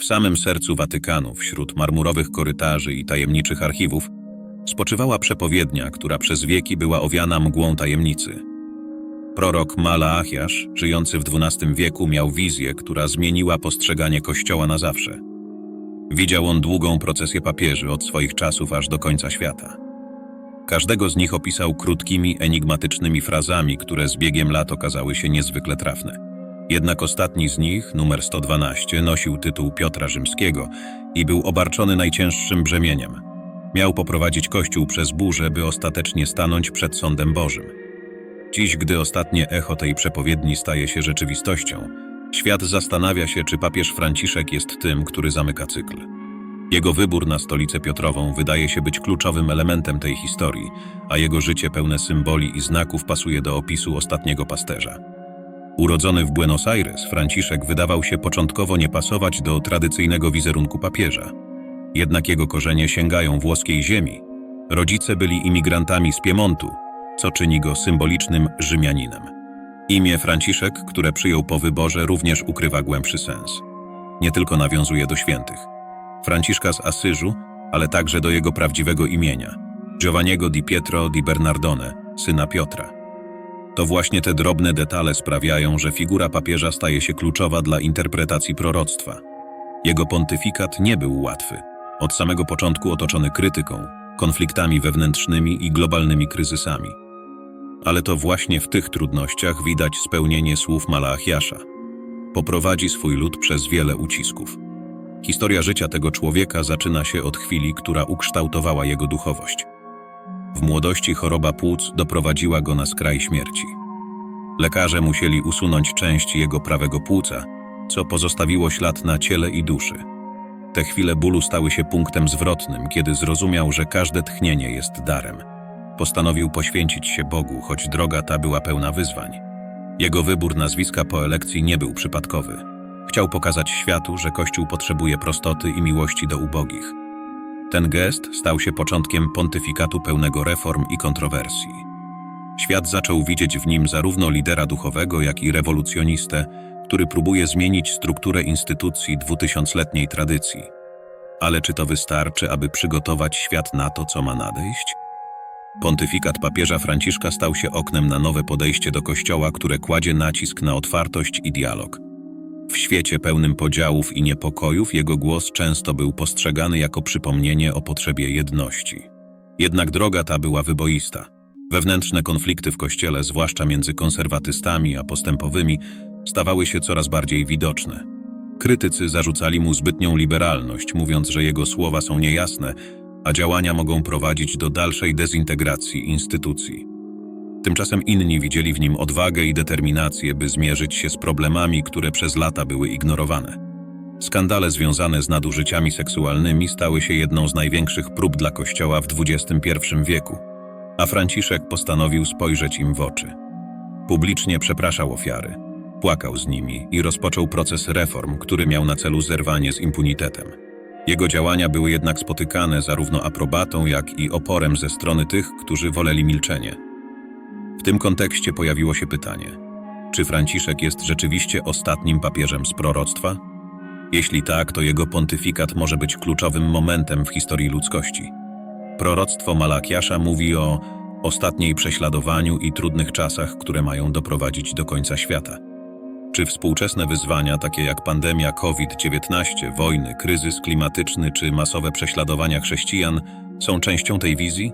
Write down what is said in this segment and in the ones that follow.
W samym sercu Watykanu, wśród marmurowych korytarzy i tajemniczych archiwów, spoczywała przepowiednia, która przez wieki była owiana mgłą tajemnicy. Prorok Malaachiasz, żyjący w XII wieku, miał wizję, która zmieniła postrzeganie Kościoła na zawsze. Widział on długą procesję papieży od swoich czasów aż do końca świata. Każdego z nich opisał krótkimi, enigmatycznymi frazami, które z biegiem lat okazały się niezwykle trafne. Jednak ostatni z nich, numer 112, nosił tytuł Piotra Rzymskiego i był obarczony najcięższym brzemieniem. Miał poprowadzić Kościół przez burzę, by ostatecznie stanąć przed sądem Bożym. Dziś, gdy ostatnie echo tej przepowiedni staje się rzeczywistością, świat zastanawia się, czy papież Franciszek jest tym, który zamyka cykl. Jego wybór na stolicę Piotrową wydaje się być kluczowym elementem tej historii, a jego życie pełne symboli i znaków pasuje do opisu ostatniego pasterza. Urodzony w Buenos Aires, Franciszek wydawał się początkowo nie pasować do tradycyjnego wizerunku papieża. Jednak jego korzenie sięgają włoskiej ziemi. Rodzice byli imigrantami z Piemontu, co czyni go symbolicznym Rzymianinem. Imię Franciszek, które przyjął po wyborze, również ukrywa głębszy sens. Nie tylko nawiązuje do świętych. Franciszka z Asyżu, ale także do jego prawdziwego imienia Giovanniego di Pietro di Bernardone, syna Piotra. To właśnie te drobne detale sprawiają, że figura papieża staje się kluczowa dla interpretacji proroctwa. Jego pontyfikat nie był łatwy. Od samego początku otoczony krytyką, konfliktami wewnętrznymi i globalnymi kryzysami. Ale to właśnie w tych trudnościach widać spełnienie słów Malaachiasza. Poprowadzi swój lud przez wiele ucisków. Historia życia tego człowieka zaczyna się od chwili, która ukształtowała jego duchowość. W młodości choroba płuc doprowadziła go na skraj śmierci. Lekarze musieli usunąć część jego prawego płuca, co pozostawiło ślad na ciele i duszy. Te chwile bólu stały się punktem zwrotnym, kiedy zrozumiał, że każde tchnienie jest darem. Postanowił poświęcić się Bogu, choć droga ta była pełna wyzwań. Jego wybór nazwiska po elekcji nie był przypadkowy. Chciał pokazać światu, że Kościół potrzebuje prostoty i miłości do ubogich. Ten gest stał się początkiem pontyfikatu pełnego reform i kontrowersji. Świat zaczął widzieć w nim zarówno lidera duchowego, jak i rewolucjonistę, który próbuje zmienić strukturę instytucji dwutysiącletniej tradycji. Ale czy to wystarczy, aby przygotować świat na to, co ma nadejść? Pontyfikat papieża Franciszka stał się oknem na nowe podejście do Kościoła, które kładzie nacisk na otwartość i dialog. W świecie pełnym podziałów i niepokojów jego głos często był postrzegany jako przypomnienie o potrzebie jedności. Jednak droga ta była wyboista. Wewnętrzne konflikty w Kościele, zwłaszcza między konserwatystami a postępowymi, stawały się coraz bardziej widoczne. Krytycy zarzucali mu zbytnią liberalność, mówiąc, że jego słowa są niejasne, a działania mogą prowadzić do dalszej dezintegracji instytucji. Tymczasem inni widzieli w nim odwagę i determinację, by zmierzyć się z problemami, które przez lata były ignorowane. Skandale związane z nadużyciami seksualnymi stały się jedną z największych prób dla Kościoła w XXI wieku, a Franciszek postanowił spojrzeć im w oczy. Publicznie przepraszał ofiary, płakał z nimi i rozpoczął proces reform, który miał na celu zerwanie z impunitetem. Jego działania były jednak spotykane zarówno aprobatą, jak i oporem ze strony tych, którzy woleli milczenie. W tym kontekście pojawiło się pytanie: czy Franciszek jest rzeczywiście ostatnim papieżem z proroctwa? Jeśli tak, to jego pontyfikat może być kluczowym momentem w historii ludzkości. Proroctwo Malakiasza mówi o ostatniej prześladowaniu i trudnych czasach, które mają doprowadzić do końca świata. Czy współczesne wyzwania, takie jak pandemia COVID-19, wojny, kryzys klimatyczny czy masowe prześladowania chrześcijan, są częścią tej wizji?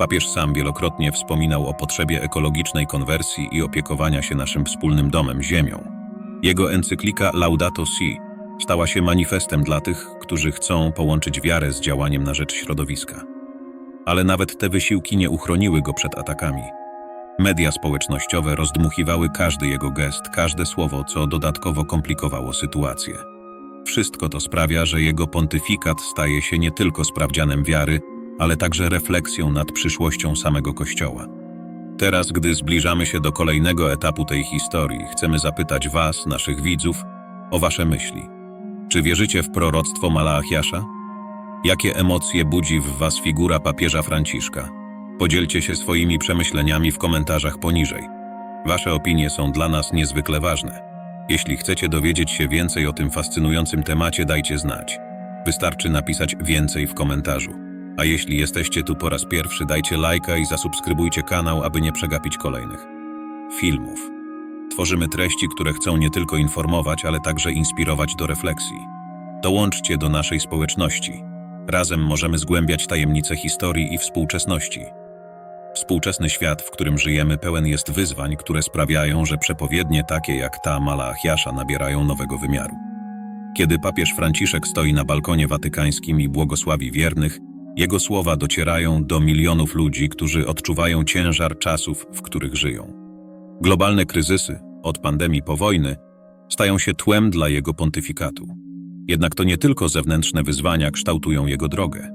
Papież sam wielokrotnie wspominał o potrzebie ekologicznej konwersji i opiekowania się naszym wspólnym domem, Ziemią. Jego encyklika Laudato Si stała się manifestem dla tych, którzy chcą połączyć wiarę z działaniem na rzecz środowiska. Ale nawet te wysiłki nie uchroniły go przed atakami. Media społecznościowe rozdmuchiwały każdy jego gest, każde słowo, co dodatkowo komplikowało sytuację. Wszystko to sprawia, że jego pontyfikat staje się nie tylko sprawdzianem wiary, ale także refleksją nad przyszłością samego Kościoła. Teraz, gdy zbliżamy się do kolejnego etapu tej historii, chcemy zapytać Was, naszych widzów, o Wasze myśli. Czy wierzycie w proroctwo Malaachiasza? Jakie emocje budzi w Was figura papieża Franciszka? Podzielcie się swoimi przemyśleniami w komentarzach poniżej. Wasze opinie są dla nas niezwykle ważne. Jeśli chcecie dowiedzieć się więcej o tym fascynującym temacie, dajcie znać. Wystarczy napisać więcej w komentarzu. A jeśli jesteście tu po raz pierwszy, dajcie lajka i zasubskrybujcie kanał, aby nie przegapić kolejnych filmów. Tworzymy treści, które chcą nie tylko informować, ale także inspirować do refleksji. Dołączcie do naszej społeczności. Razem możemy zgłębiać tajemnice historii i współczesności. Współczesny świat, w którym żyjemy, pełen jest wyzwań, które sprawiają, że przepowiednie takie jak ta Malachiasza nabierają nowego wymiaru. Kiedy papież Franciszek stoi na balkonie watykańskim i błogosławi wiernych, jego słowa docierają do milionów ludzi, którzy odczuwają ciężar czasów, w których żyją. Globalne kryzysy, od pandemii po wojny, stają się tłem dla jego pontyfikatu. Jednak to nie tylko zewnętrzne wyzwania kształtują jego drogę.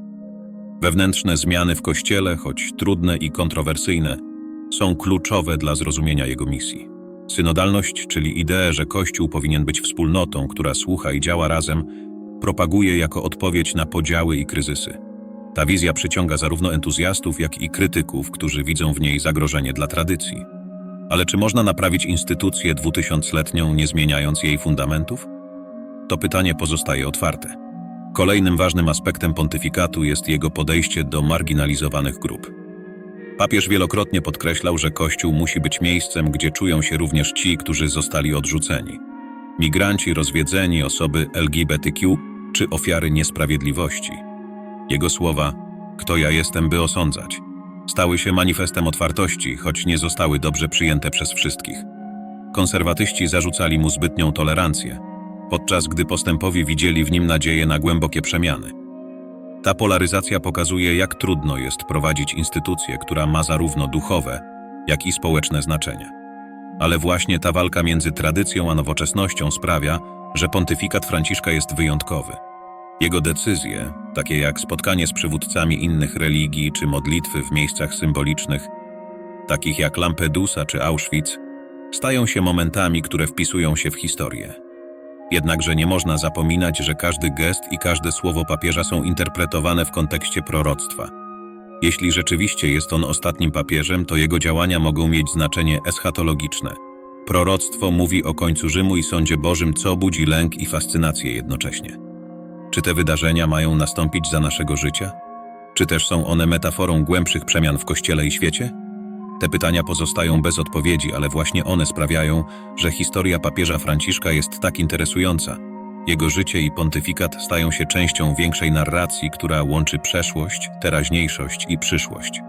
Wewnętrzne zmiany w Kościele, choć trudne i kontrowersyjne, są kluczowe dla zrozumienia jego misji. Synodalność, czyli ideę, że Kościół powinien być wspólnotą, która słucha i działa razem, propaguje jako odpowiedź na podziały i kryzysy. Ta wizja przyciąga zarówno entuzjastów, jak i krytyków, którzy widzą w niej zagrożenie dla tradycji. Ale czy można naprawić instytucję dwutysiącletnią, nie zmieniając jej fundamentów? To pytanie pozostaje otwarte. Kolejnym ważnym aspektem pontyfikatu jest jego podejście do marginalizowanych grup. Papież wielokrotnie podkreślał, że Kościół musi być miejscem, gdzie czują się również ci, którzy zostali odrzuceni. Migranci, rozwiedzeni, osoby LGBTQ czy ofiary niesprawiedliwości. Jego słowa, kto ja jestem, by osądzać, stały się manifestem otwartości, choć nie zostały dobrze przyjęte przez wszystkich. Konserwatyści zarzucali mu zbytnią tolerancję, podczas gdy postępowi widzieli w nim nadzieję na głębokie przemiany. Ta polaryzacja pokazuje, jak trudno jest prowadzić instytucję, która ma zarówno duchowe, jak i społeczne znaczenie. Ale właśnie ta walka między tradycją a nowoczesnością sprawia, że pontyfikat Franciszka jest wyjątkowy. Jego decyzje, takie jak spotkanie z przywódcami innych religii czy modlitwy w miejscach symbolicznych, takich jak Lampedusa czy Auschwitz, stają się momentami, które wpisują się w historię. Jednakże nie można zapominać, że każdy gest i każde słowo papieża są interpretowane w kontekście proroctwa. Jeśli rzeczywiście jest on ostatnim papieżem, to jego działania mogą mieć znaczenie eschatologiczne. Proroctwo mówi o końcu Rzymu i sądzie Bożym, co budzi lęk i fascynację jednocześnie. Czy te wydarzenia mają nastąpić za naszego życia? Czy też są one metaforą głębszych przemian w Kościele i świecie? Te pytania pozostają bez odpowiedzi, ale właśnie one sprawiają, że historia papieża Franciszka jest tak interesująca. Jego życie i pontyfikat stają się częścią większej narracji, która łączy przeszłość, teraźniejszość i przyszłość.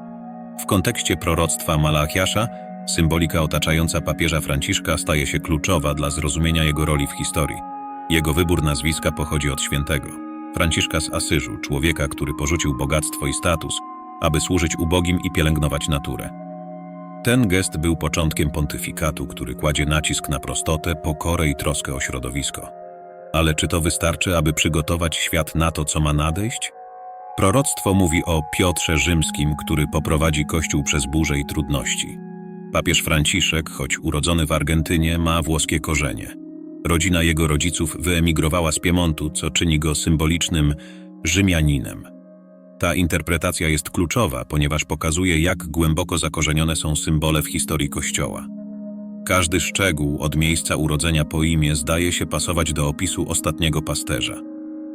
W kontekście proroctwa Malachiasza, symbolika otaczająca papieża Franciszka staje się kluczowa dla zrozumienia jego roli w historii. Jego wybór nazwiska pochodzi od świętego. Franciszka z Asyżu, człowieka, który porzucił bogactwo i status, aby służyć ubogim i pielęgnować naturę. Ten gest był początkiem pontyfikatu, który kładzie nacisk na prostotę, pokorę i troskę o środowisko. Ale czy to wystarczy, aby przygotować świat na to, co ma nadejść? Proroctwo mówi o Piotrze Rzymskim, który poprowadzi Kościół przez burze i trudności. Papież Franciszek, choć urodzony w Argentynie, ma włoskie korzenie. Rodzina jego rodziców wyemigrowała z Piemontu, co czyni go symbolicznym Rzymianinem. Ta interpretacja jest kluczowa, ponieważ pokazuje, jak głęboko zakorzenione są symbole w historii Kościoła. Każdy szczegół od miejsca urodzenia po imię zdaje się pasować do opisu ostatniego pasterza.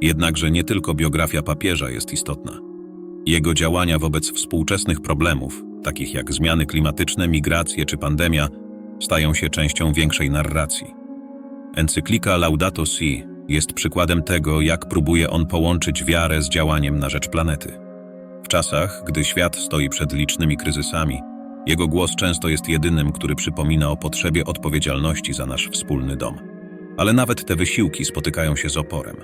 Jednakże nie tylko biografia papieża jest istotna. Jego działania wobec współczesnych problemów, takich jak zmiany klimatyczne, migracje czy pandemia, stają się częścią większej narracji. Encyklika Laudato Si jest przykładem tego, jak próbuje on połączyć wiarę z działaniem na rzecz planety. W czasach, gdy świat stoi przed licznymi kryzysami, jego głos często jest jedynym, który przypomina o potrzebie odpowiedzialności za nasz wspólny dom. Ale nawet te wysiłki spotykają się z oporem.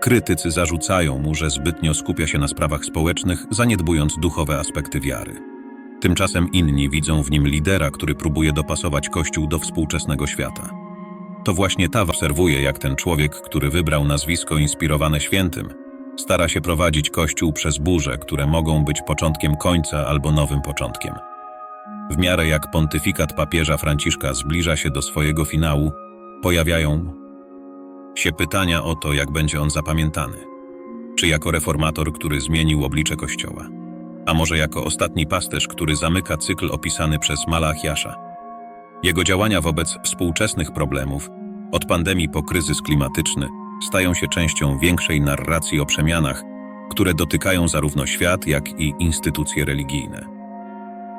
Krytycy zarzucają mu, że zbytnio skupia się na sprawach społecznych, zaniedbując duchowe aspekty wiary. Tymczasem inni widzą w nim lidera, który próbuje dopasować Kościół do współczesnego świata. To właśnie ta obserwuje, jak ten człowiek, który wybrał nazwisko inspirowane świętym, stara się prowadzić Kościół przez burze, które mogą być początkiem końca albo nowym początkiem. W miarę jak pontyfikat papieża Franciszka zbliża się do swojego finału, pojawiają się pytania o to, jak będzie on zapamiętany. Czy jako reformator, który zmienił oblicze Kościoła, a może jako ostatni pasterz, który zamyka cykl opisany przez Malachiasza. Jego działania wobec współczesnych problemów Od pandemii po kryzys klimatyczny stają się częścią większej narracji o przemianach, które dotykają zarówno świat, jak i instytucje religijne.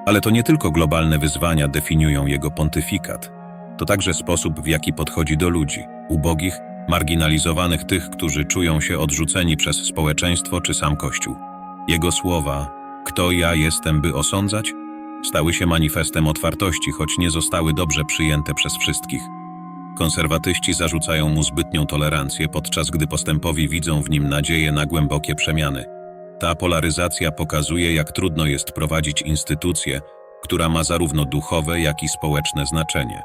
Ale to nie tylko globalne wyzwania definiują jego pontyfikat, to także sposób, w jaki podchodzi do ludzi, ubogich, marginalizowanych tych, którzy czują się odrzuceni przez społeczeństwo czy sam Kościół. Jego słowa, kto ja jestem, by osądzać, stały się manifestem otwartości, choć nie zostały dobrze przyjęte przez wszystkich. Konserwatyści zarzucają mu zbytnią tolerancję, podczas gdy postępowi widzą w nim nadzieję na głębokie przemiany. Ta polaryzacja pokazuje, jak trudno jest prowadzić instytucję, która ma zarówno duchowe, jak i społeczne znaczenie.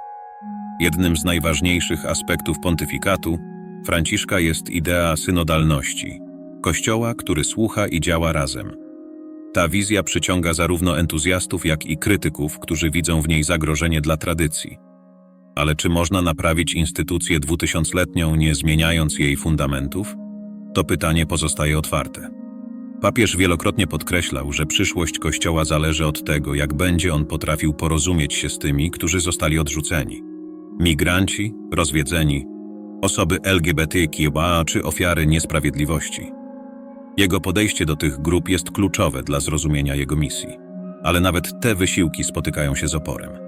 Jednym z najważniejszych aspektów pontyfikatu Franciszka jest idea synodalności, kościoła, który słucha i działa razem. Ta wizja przyciąga zarówno entuzjastów, jak i krytyków, którzy widzą w niej zagrożenie dla tradycji. Ale czy można naprawić instytucję dwutysiącletnią, nie zmieniając jej fundamentów? To pytanie pozostaje otwarte. Papież wielokrotnie podkreślał, że przyszłość Kościoła zależy od tego, jak będzie on potrafił porozumieć się z tymi, którzy zostali odrzuceni. Migranci, rozwiedzeni, osoby LGBTQIA czy ofiary niesprawiedliwości. Jego podejście do tych grup jest kluczowe dla zrozumienia jego misji. Ale nawet te wysiłki spotykają się z oporem.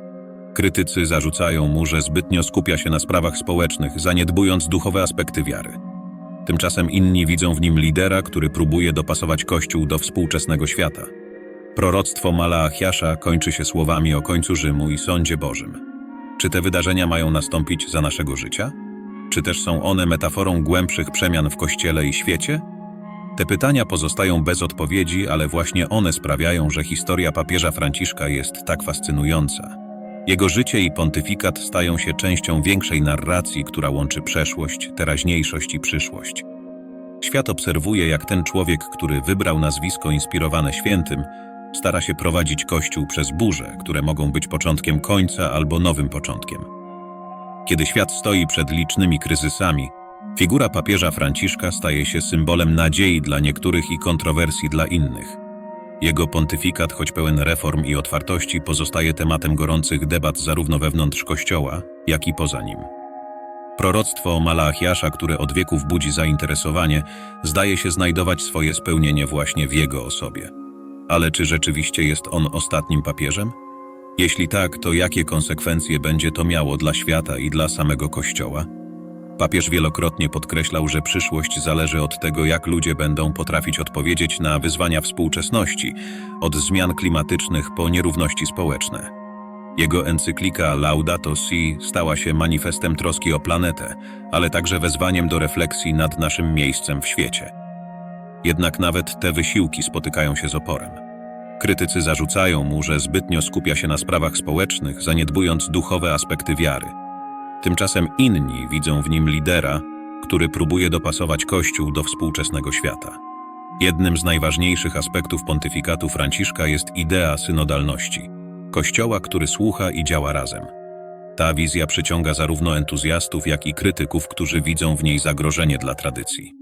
Krytycy zarzucają mu, że zbytnio skupia się na sprawach społecznych, zaniedbując duchowe aspekty wiary. Tymczasem inni widzą w nim lidera, który próbuje dopasować Kościół do współczesnego świata. Proroctwo Malaachiasza kończy się słowami o końcu Rzymu i sądzie Bożym. Czy te wydarzenia mają nastąpić za naszego życia? Czy też są one metaforą głębszych przemian w Kościele i świecie? Te pytania pozostają bez odpowiedzi, ale właśnie one sprawiają, że historia papieża Franciszka jest tak fascynująca. Jego życie i pontyfikat stają się częścią większej narracji, która łączy przeszłość, teraźniejszość i przyszłość. Świat obserwuje, jak ten człowiek, który wybrał nazwisko inspirowane świętym, stara się prowadzić Kościół przez burze, które mogą być początkiem końca albo nowym początkiem. Kiedy świat stoi przed licznymi kryzysami, figura papieża Franciszka staje się symbolem nadziei dla niektórych i kontrowersji dla innych. Jego pontyfikat, choć pełen reform i otwartości, pozostaje tematem gorących debat zarówno wewnątrz Kościoła, jak i poza nim. Proroctwo Malaachiasza, które od wieków budzi zainteresowanie, zdaje się znajdować swoje spełnienie właśnie w jego osobie. Ale czy rzeczywiście jest on ostatnim papieżem? Jeśli tak, to jakie konsekwencje będzie to miało dla świata i dla samego Kościoła? Papież wielokrotnie podkreślał, że przyszłość zależy od tego, jak ludzie będą potrafić odpowiedzieć na wyzwania współczesności, od zmian klimatycznych po nierówności społeczne. Jego encyklika Laudato Si stała się manifestem troski o planetę, ale także wezwaniem do refleksji nad naszym miejscem w świecie. Jednak nawet te wysiłki spotykają się z oporem. Krytycy zarzucają mu, że zbytnio skupia się na sprawach społecznych, zaniedbując duchowe aspekty wiary. Tymczasem inni widzą w nim lidera, który próbuje dopasować Kościół do współczesnego świata. Jednym z najważniejszych aspektów pontyfikatu Franciszka jest idea synodalności Kościoła, który słucha i działa razem. Ta wizja przyciąga zarówno entuzjastów, jak i krytyków, którzy widzą w niej zagrożenie dla tradycji.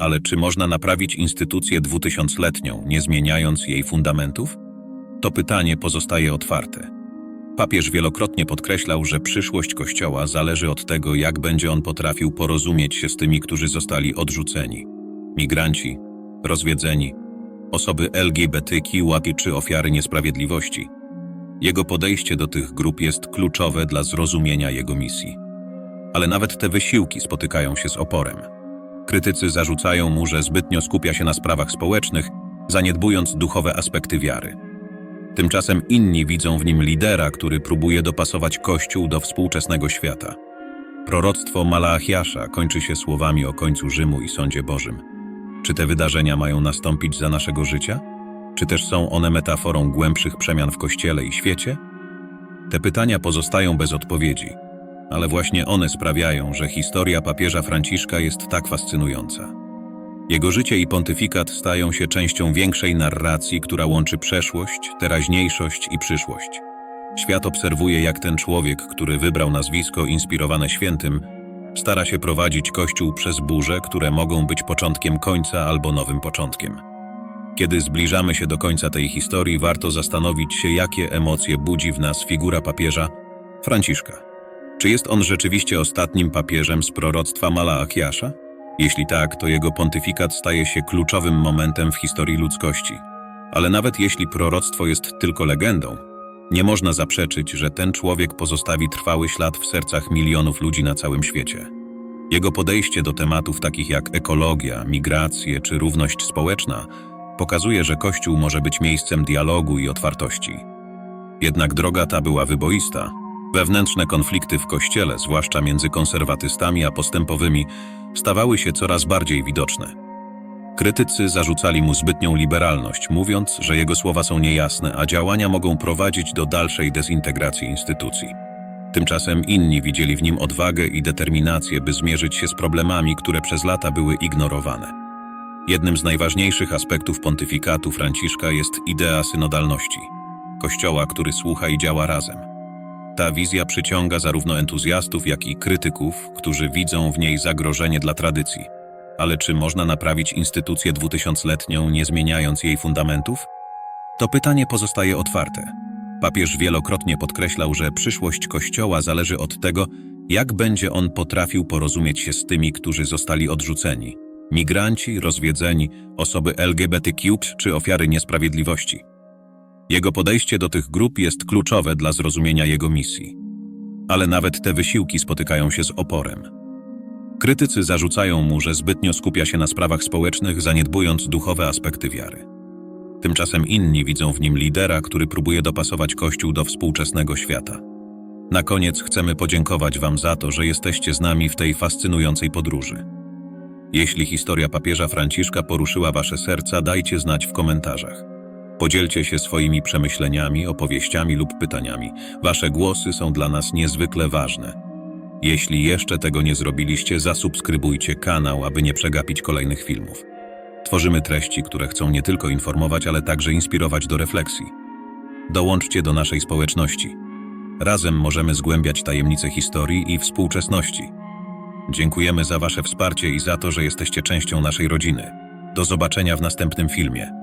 Ale czy można naprawić instytucję dwutysiącletnią, nie zmieniając jej fundamentów? To pytanie pozostaje otwarte. Papież wielokrotnie podkreślał, że przyszłość Kościoła zależy od tego, jak będzie on potrafił porozumieć się z tymi, którzy zostali odrzuceni. Migranci, rozwiedzeni, osoby LGBTQ czy ofiary niesprawiedliwości. Jego podejście do tych grup jest kluczowe dla zrozumienia jego misji. Ale nawet te wysiłki spotykają się z oporem. Krytycy zarzucają mu, że zbytnio skupia się na sprawach społecznych, zaniedbując duchowe aspekty wiary. Tymczasem inni widzą w nim lidera, który próbuje dopasować Kościół do współczesnego świata. Proroctwo Malaachiasza kończy się słowami o końcu Rzymu i sądzie Bożym. Czy te wydarzenia mają nastąpić za naszego życia? Czy też są one metaforą głębszych przemian w Kościele i świecie? Te pytania pozostają bez odpowiedzi, ale właśnie one sprawiają, że historia papieża Franciszka jest tak fascynująca. Jego życie i pontyfikat stają się częścią większej narracji, która łączy przeszłość, teraźniejszość i przyszłość. Świat obserwuje, jak ten człowiek, który wybrał nazwisko inspirowane świętym, stara się prowadzić Kościół przez burze, które mogą być początkiem końca albo nowym początkiem. Kiedy zbliżamy się do końca tej historii, warto zastanowić się, jakie emocje budzi w nas figura papieża Franciszka. Czy jest on rzeczywiście ostatnim papieżem z proroctwa Malaachiasza? Jeśli tak, to jego pontyfikat staje się kluczowym momentem w historii ludzkości. Ale nawet jeśli proroctwo jest tylko legendą, nie można zaprzeczyć, że ten człowiek pozostawi trwały ślad w sercach milionów ludzi na całym świecie. Jego podejście do tematów takich jak ekologia, migracje czy równość społeczna pokazuje, że Kościół może być miejscem dialogu i otwartości. Jednak droga ta była wyboista. Wewnętrzne konflikty w Kościele, zwłaszcza między konserwatystami a postępowymi, stawały się coraz bardziej widoczne. Krytycy zarzucali mu zbytnią liberalność, mówiąc, że jego słowa są niejasne, a działania mogą prowadzić do dalszej dezintegracji instytucji. Tymczasem inni widzieli w nim odwagę i determinację, by zmierzyć się z problemami, które przez lata były ignorowane. Jednym z najważniejszych aspektów pontyfikatu Franciszka jest idea synodalności Kościoła, który słucha i działa razem. Ta wizja przyciąga zarówno entuzjastów, jak i krytyków, którzy widzą w niej zagrożenie dla tradycji. Ale czy można naprawić instytucję dwutysiącletnią, nie zmieniając jej fundamentów? To pytanie pozostaje otwarte. Papież wielokrotnie podkreślał, że przyszłość Kościoła zależy od tego, jak będzie on potrafił porozumieć się z tymi, którzy zostali odrzuceni migranci, rozwiedzeni, osoby LGBTQ czy ofiary niesprawiedliwości. Jego podejście do tych grup jest kluczowe dla zrozumienia jego misji. Ale nawet te wysiłki spotykają się z oporem. Krytycy zarzucają mu, że zbytnio skupia się na sprawach społecznych, zaniedbując duchowe aspekty wiary. Tymczasem inni widzą w nim lidera, który próbuje dopasować Kościół do współczesnego świata. Na koniec chcemy podziękować Wam za to, że jesteście z nami w tej fascynującej podróży. Jeśli historia papieża Franciszka poruszyła Wasze serca, dajcie znać w komentarzach. Podzielcie się swoimi przemyśleniami, opowieściami lub pytaniami. Wasze głosy są dla nas niezwykle ważne. Jeśli jeszcze tego nie zrobiliście, zasubskrybujcie kanał, aby nie przegapić kolejnych filmów. Tworzymy treści, które chcą nie tylko informować, ale także inspirować do refleksji. Dołączcie do naszej społeczności. Razem możemy zgłębiać tajemnice historii i współczesności. Dziękujemy za Wasze wsparcie i za to, że jesteście częścią naszej rodziny. Do zobaczenia w następnym filmie.